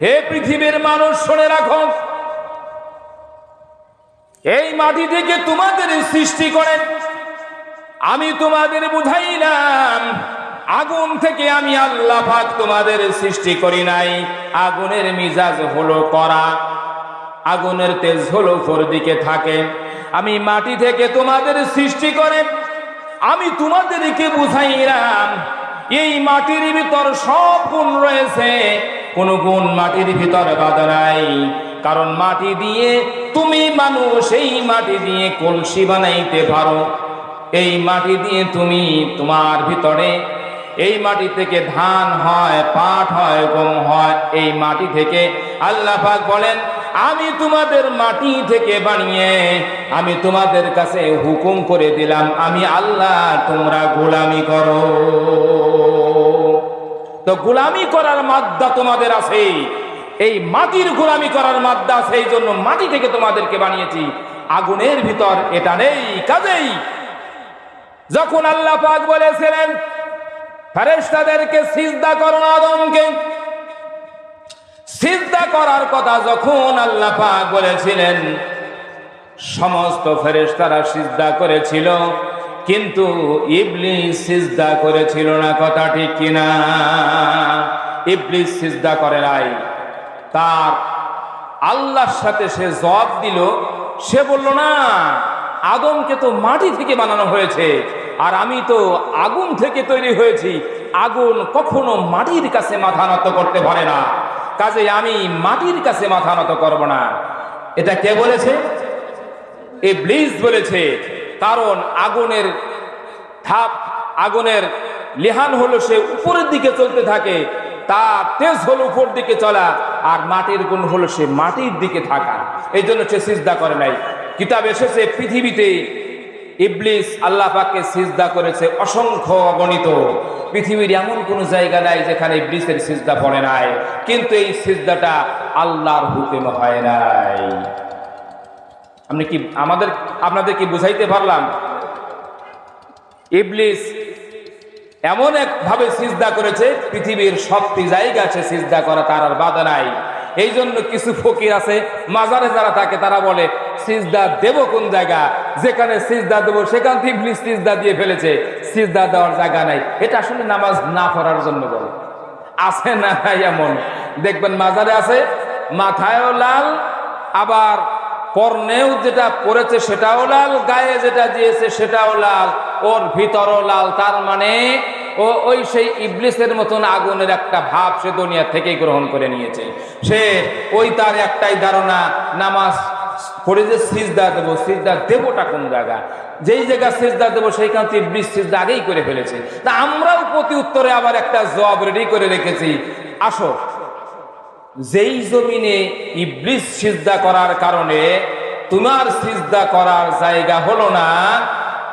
হে পৃথিবীর মানুষ, শুনে রাখো। এই মাটি থেকে তোমাদের সৃষ্টি করেন। আমি তোমাদের বুঝাইলাম, আগুন থেকে আমি আল্লাহ পাক তোমাদের সৃষ্টি করি নাই। আগুনের মিজাজ হলো করা, আগুনের তেজ হলো উপর দিকে থাকে। আমি মাটি থেকে তোমাদের সৃষ্টি করে, আমি তোমাদেরকে বুঝাইলাম, এই মাটির ভিতর সব গুণ রয়েছে। কোন গুণ মাটির ভিতর বাধা নাই। কারণ মাটি দিয়ে তুমি মানুষ, এই মাটি দিয়ে কলসি বানাইতে পারো। এই মাটি দিয়ে তুমি তোমার ভিতরে, এই মাটি থেকে ধান হয়, পাট হয়, গম হয়, এই মাটি থেকে আল্লাহ পাক বলেন, আমি তোমাদের মাটি থেকে বানিয়ে, আমি তোমাদের কাছে হুকুম করে দিলাম, আমি আল্লাহ তোমরা গোলামি করো। তো গোলামি করার মাদ্দা তোমাদের আছে। এই মাটির গোলামি করার মাদ্দা আছে, এই জন্য মাটি থেকে তোমাদেরকে বানিয়েছি। আগুনের ভিতর এটা নেই, কাজেই। যখন আল্লাহ পাক বলেছিলেন, ফেরেশতাদেরকে সিজদা করো আদমকে। সিজদা করার কথা যখন আল্লাহ পাক বলেছিলেন, সমস্ত ফেরেশতারা সিজদা করেছিল। কিন্তু ইবলিস সিজদা করেছিল না, কথা ঠিক কিনা? ইবলিস সিজদা করে নাই। তার আল্লাহর সাথে সে জবাব দিল, সে বলল, না, আদমকে তো মাটি থেকে বানানো হয়েছে, আর আমি তো আগুন থেকে তৈরি হয়েছি। আগুন কখনো মাটির কাছে মাথা নত করতে পারে না। কাজে আমি মাটির কাছে মাথা নত করব না। এটা কে বলেছে? ইবলিস বলেছে। কারণ আগুনের থাপ আগুনের লেহান হলো সে উপরের দিকে চলতে থাকে তার তেজ হলো উপর দিকে চলা, আর মাটির গুণ হলো সে মাটির দিকে থাকা। এই জন্য সে সিজদা করে নাই। কিতাব এসেছে পৃথিবীতে, ইবলিস আল্লাহ পাককে সিজদা করেছে অসংখ্য অগণিত। পৃথিবীর এমন কোন জায়গা নাই যেখানে ইবলিসের সিজদা পড়ে নাই। কিন্তু এই সিজদাটা আল্লাহর হুকুম হয় নাই। আপনি কি আমাদের আপনাদের কি বুঝাইতে পারলাম? ইবলিস এমন এক ভাবে সিজদা করেছে, পৃথিবীর সবটি জায়গা আছে সিজদা করা, তার আর বাধা নাই। এই জন্য কিছু ফকির আছে, মাজারে যারা থাকে, তারা বলে, সিজদা দেব কোন জায়গা? যেখানে সিজদা দেবো, সেখান থেকে ইবলিস সিজদা দিয়ে ফেলেছে। সিজদা দেওয়ার জায়গা নাই। এটা আসলে নামাজ না পড়ার জন্য বলে। আছে না এমন? দেখবেন মাজারে আছে, মাথায়ও লাল, আবার কর্ণেও যেটা পড়েছে সেটাও লাল, গায়ে যেটা দিয়েছে সেটাও লাল, ওর ভিতরও লাল। তার মানে ও ওই সেই ইবলিসের মতন আগুনের একটা ভাব সে দুনিয়া থেকে গ্রহণ করে নিয়েছে। সে ওই তার একটাই ধারণা, নামাজ পড়ে যে সিজদা দেবো, সিজদা দেবোটা কোন জায়গা? যেই জায়গা সিজদা দেবো, সেইখান থেকে ইবলিস সিজদা আগেই করে ফেলেছে। তা আমরাও প্রতি উত্তরে আবার একটা জবাব রেডি করে রেখেছি। আসো। যেই জমিনে ইবলিস সিজদা করার কারণে তোমার সিজদা করার জায়গা হলো না,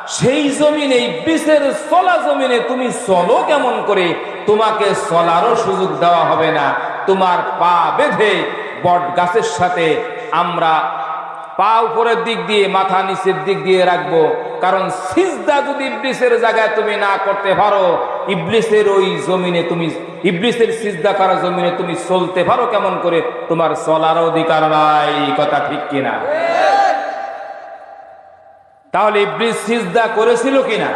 সেই জমিনে, ইবলিসের চলা জমিনে তুমি চলো কেমন করে? তোমাকে চলারও সুযোগ দেওয়া হবে না। তোমার পা বেঁধে বট গাছের সাথে আমরা পা উপরের দিক দিয়ে, মাথা নিচের দিক দিয়ে রাখব। কারণ সিজদা যদি ইবলিসের জায়গায় তুমি না করতে পারো, ইবলিসের ওই জমিনে তুমি, ইবলিসের সিজদা করা জমিনে তুমি চলতে পারো কেমন করে? তোমার চলার অধিকার নাই কথা ঠিক কিনা? তাহলে ইবলিস সিজদা করেছিল কিনা?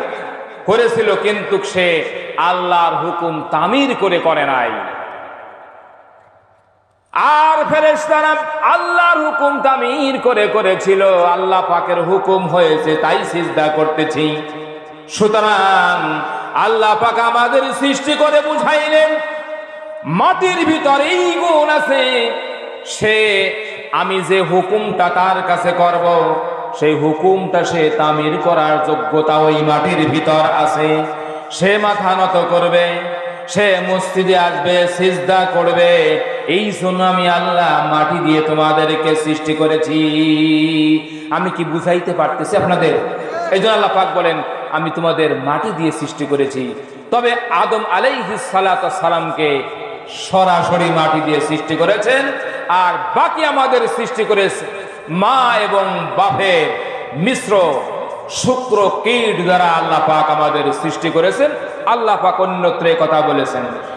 করেছিল, কিন্তু সে আল্লাহর হুকুম তামির করে করে নাই। আর ফেরেশতারা আল্লাহর হুকুম তামির করে করেছিল। আল্লাহ পাকের হুকুম হয়েছে, তাই সিজদা করতেছি। সুতরাং আল্লাহ পাক আমাদের সৃষ্টি করে বুঝাইলেন, মাটির ভিতরেই গুণ আছে। সে, আমি যে হুকুমটা তার কাছে করব, সেই হুকুমটা সে তামির করার যোগ্যতা ওই মাটির ভিতর আছে। সে মাথা নত করবে, সে মসজিদে আসবে, সিজদা করবে এই জন্য আমি আল্লাহ মাটি দিয়ে তোমাদেরকে সৃষ্টি করেছি। আমি কি বুঝাইতে পারতেছি আপনাদের? এই জন্য আল্লাহ পাক বলেন, আমি তোমাদের মাটি দিয়ে সৃষ্টি করেছি। তবে আদম আলাইহিস সালামকে সরাসরি মাটি দিয়ে সৃষ্টি করেছেন, আর বাকি আমাদের সৃষ্টি করেছে মা এবং বাপের মিশ্র শুক্র কীট দ্বারা আল্লাহ পাক আমাদের সৃষ্টি করেছেন। আল্লাহ পাক অন্যত্র কথা বলেছেন।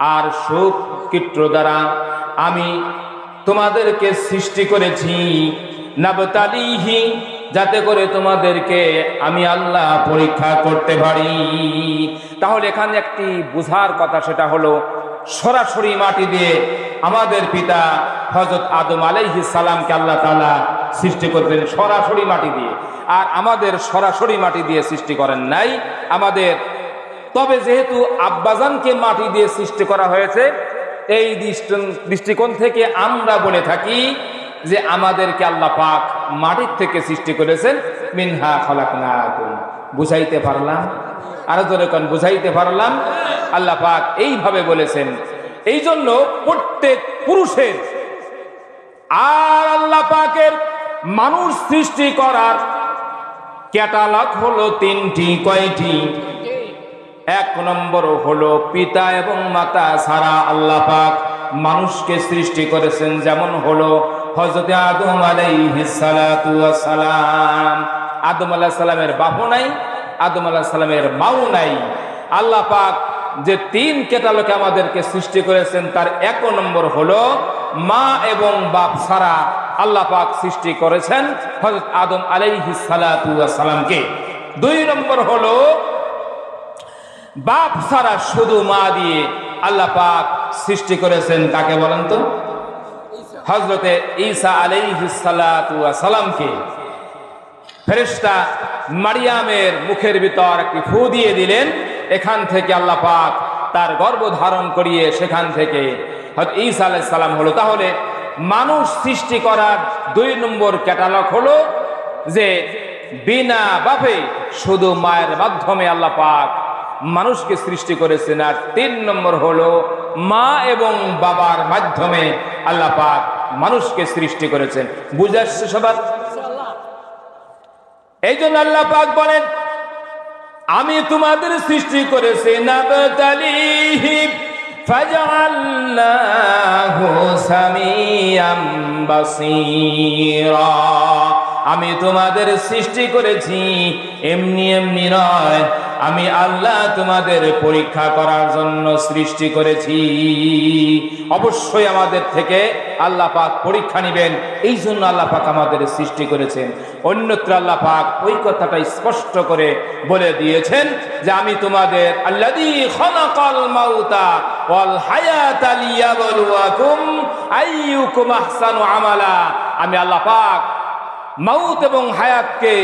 আর সুখ কীট্র দ্বারা আমি তোমাদেরকে সৃষ্টি করেছি। নাবতালিহি, যাতে করে তোমাদেরকে আমি আল্লাহ পরীক্ষা করতে পারি। তাহলে এখানে একটি বুঝার কথা, সেটা হলো সরাসরি মাটি দিয়ে আমাদের পিতা হজরত আদম আলাইহি সালামকে আল্লাহ তাআলা সৃষ্টি করতেন সরাসরি মাটি দিয়ে। আর আমাদের সরাসরি মাটি দিয়ে সৃষ্টি করেন নাই, আমাদের তবে যেহেতু আব্বাজানকে মাটি দিয়ে সৃষ্টি করা হয়েছে, এই দৃষ্টি- দৃষ্টিকোণ থেকে আমরা বলে থাকি যে আমাদেরকে আল্লাহ পাক মাটির থেকে সৃষ্টি করেছেন, মিনহা খলাকনাকুম। বুঝাইতে পারলাম? আরও কোন, বুঝাইতে পারলাম? আল্লাহ পাক এইভাবে বলেছেন। এই জন্য প্রত্যেক পুরুষের আর আল্লাহ পাকের মানুষ সৃষ্টি করার ক্যাটালগ হলো তিনটি, কয়টি? এক নম্বর হলো পিতা এবং মাতা সারা আল্লাহ পাক মানুষকে সৃষ্টি করেছেন যেমন হলো হজরত আদম আলাইহিসালাম আদম আলাহ সালামের বাপু নাই, আদম আলাহ সালামের মাও নাই। আল্লাহ পাক যে তিন কেটালকে আমাদেরকে সৃষ্টি করেছেন তার এক নম্বর হলো মা এবং বাপ সারা আল্লাহ পাক সৃষ্টি করেছেন হজরত আদম আলাইহিসালামকে দুই নম্বর হলো বাপ ছাড়া শুধু মা দিয়ে আল্লাহ পাক সৃষ্টি করেছেন কাকে বলেন তো? হজরতে ঈসা আলাইহিসালামকে ফেরেশতা মারিয়ামের মুখের ভিতর একটি ফু দিয়ে দিলেন, এখান থেকে আল্লাহ পাক তার গর্ভ ধারণ করিয়ে সেখান থেকে ঈসা আলাইহিস সালাম হলো। তাহলে মানুষ সৃষ্টি করার দুই নম্বর ক্যাটালগ হলো যে বিনা বাপে শুধু মায়ের মাধ্যমে আল্লাহ পাক মানুষকে সৃষ্টি করেছেন আর তিন নম্বর হলো মা এবং বাবার মাধ্যমে আল্লাহ পাক মানুষকে সৃষ্টি করেছেন। বুঝে আসছে সবার? এই জন্য আল্লাহ পাক বলেন, আমি তোমাদের সৃষ্টি করেছি আমি তোমাদের সৃষ্টি করেছি, এমনি এমনি নয় আমি আল্লাহ তোমাদের পরীক্ষা করার জন্য সৃষ্টি করেছি। অবশ্যই আমাদের থেকে আল্লাহ পাক পরীক্ষা নেবেন। এই জন্য আল্লাহ পাক আমাদের সৃষ্টি করেছেন। অন্যত্র আল্লাহ পাক ওই কথাটা স্পষ্ট করে বলে দিয়েছেন যে আমি তোমাদের খালাকাল মাউতা ওয়াল হায়াতা আমালা। আমি আল্লাহ পাক মাউত এবং হায়াতকে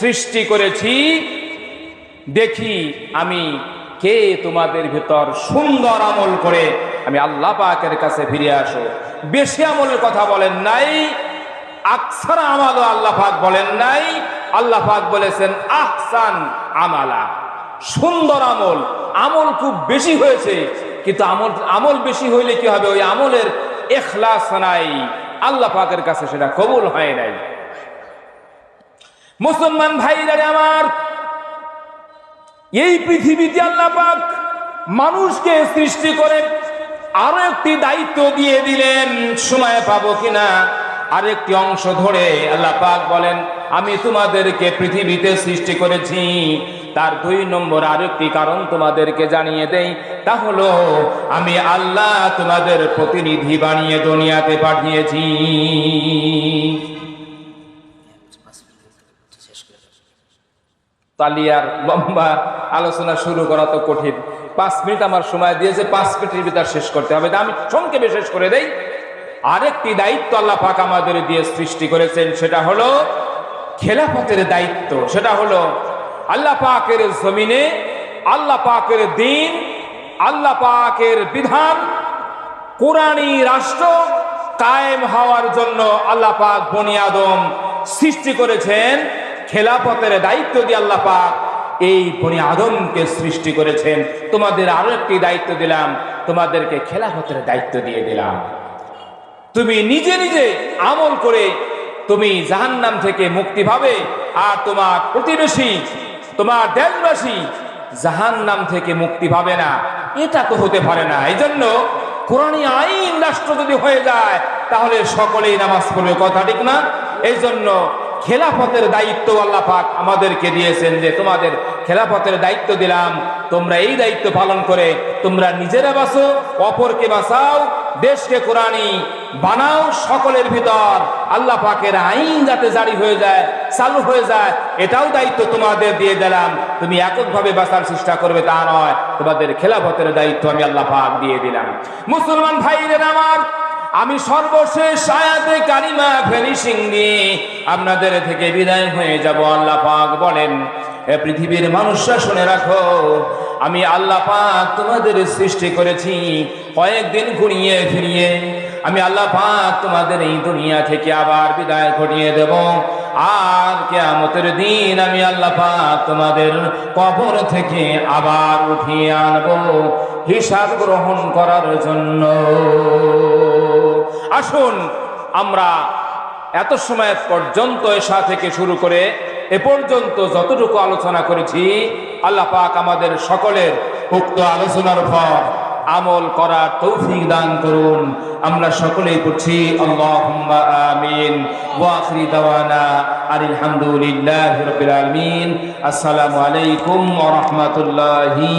সৃষ্টি করেছি। দেখি আমি কে তোমাদের ভিতর সুন্দর আমল করে আমি আল্লাহ পাকের কাছে ফিরে আসো। বেশি আমলের কথা বলেন নাই, আকসার আমালও আল্লাহ পাক বলেন নাই। আল্লাহ পাক বলেছেন আহসান আমালা। সুন্দর আমল। আমল খুব বেশি হয়েছে, কিন্তু আমল আমল বেশি হইলে কি হবে? ওই আমলের এখলাস নাই। আল্লাহ পাকের কাছে সেটা কবুল হয় নাই। মুসলমান ভাইরা আমার এই পৃথিবীতে আল্লাহ পাক মানুষকে সৃষ্টি করে আরও একটি দায়িত্ব দিয়ে দিলেন, সময় পাবো কিনা? আরেকটি অংশ ধরে আল্লাহ পাক বলেন, আমি তোমাদেরকে পৃথিবীতে সৃষ্টি করেছি। তার দুই নম্বর আরেকটি কারণ তোমাদেরকে জানিয়ে দেই, তা হলো আমি আল্লাহ তোমাদের প্রতিনিধি বানিয়ে দুনিয়াতে পাঠিয়েছি। তালিয়ার লম্বা আলোচনা শুরু করা তো কঠিন। পাঁচ মিনিট আমার সময় দিয়েছে, পাঁচ মিনিটের ভিতর শেষ করতে হবে। আমি সংক্ষেপে শেষ করে দেই। আরেকটি দায়িত্ব আল্লাহ পাক আমাদের দিয়ে সৃষ্টি করেছেন, সেটা হলো খেলাফতের দায়িত্ব। সেটা হলো আল্লাহ পাকের জমিনে আল্লাহ পাকের দিন, আল্লাহ পাকের বিধান কোরআনী রাষ্ট্র কায়েম হওয়ার জন্য আল্লাহ পাক বনি আদম সৃষ্টি করেছেন। খেলাফতের দায়িত্ব দিয়ে আল্লাহ পাক এই বনি আদমকে সৃষ্টি করেছেন। তোমাদের আরও একটি দায়িত্ব দিলাম, তোমাদেরকে খেলাফতের দায়িত্ব দিয়ে দিলাম। তুমি নিজে নিজে আমল করে তুমি জাহান্নাম থেকে মুক্তি পাবে আর তোমার প্রতিবেশী, তোমার দেশবাসী জাহান্নাম থেকে মুক্তি পাবে না। এটা তো হতে পারে না। এই জন্য কোরআনী আইন রাষ্ট্র যদি হয়ে যায়, তাহলে সকলেই নামাজ পড়বে। কথা ঠিক না? এই জন্য খেলাফতের দায়িত্ব আল্লাহ পাক আমাদেরকে দিয়েছেন যে তোমাদের খেলাফতের দায়িত্ব দিলাম, তোমরা এই দায়িত্ব পালন করে তোমরা নিজেরা বাঁচো, অপরকে বাঁচাও, দেশকে কোরআনী বানাও, সকলের ভিতর আল্লাহ পাকের আইন যাতে জারি হয়ে যায়, চালু হয়ে যায়, এটাও দায়িত্ব তোমাদের দিয়ে দিলাম। তুমি এককভাবে বাঁচার চেষ্টা করবে তা নয়, তোমাদের খেলাফতের দায়িত্ব আমি আল্লাহ পাক দিয়ে দিলাম। মুসলমান ভাইদের আমার আমি সর্বশেষ আয়াতে কালিমা ফিনিশিং দিয়ে আপনাদের থেকে বিদায় হয়ে যাব, আল্লাহ পাক বলেন, এ পৃথিবীর মানুষরা শুনে রাখো, আমি আল্লাহ পাক তোমাদের সৃষ্টি করেছি কয়েকদিন ঘুরিয়ে ফিরিয়ে। আমি আল্লাহ পাক তোমাদের এই দুনিয়া থেকে আবার বিদায় ঘটিয়ে দেব। আর কেয়ামতের দিন আমি আল্লাহ পাক তোমাদের কবর থেকে আবার উঠিয়ে আনব হিসাব গ্রহণ করার জন্য। আসুন, আমরা এত সময় পর্যন্ত এসা থেকে শুরু করে এ পর্যন্ত যতটুকু আলোচনা করেছি, আল্লাহ পাক আমাদের সকলের উক্ত আলোচনার পর আমল করার তৌফিক দান করুন। আমরা সকলেই করছি আসসালামু আলাইকুম রাহমাতুল্লাহি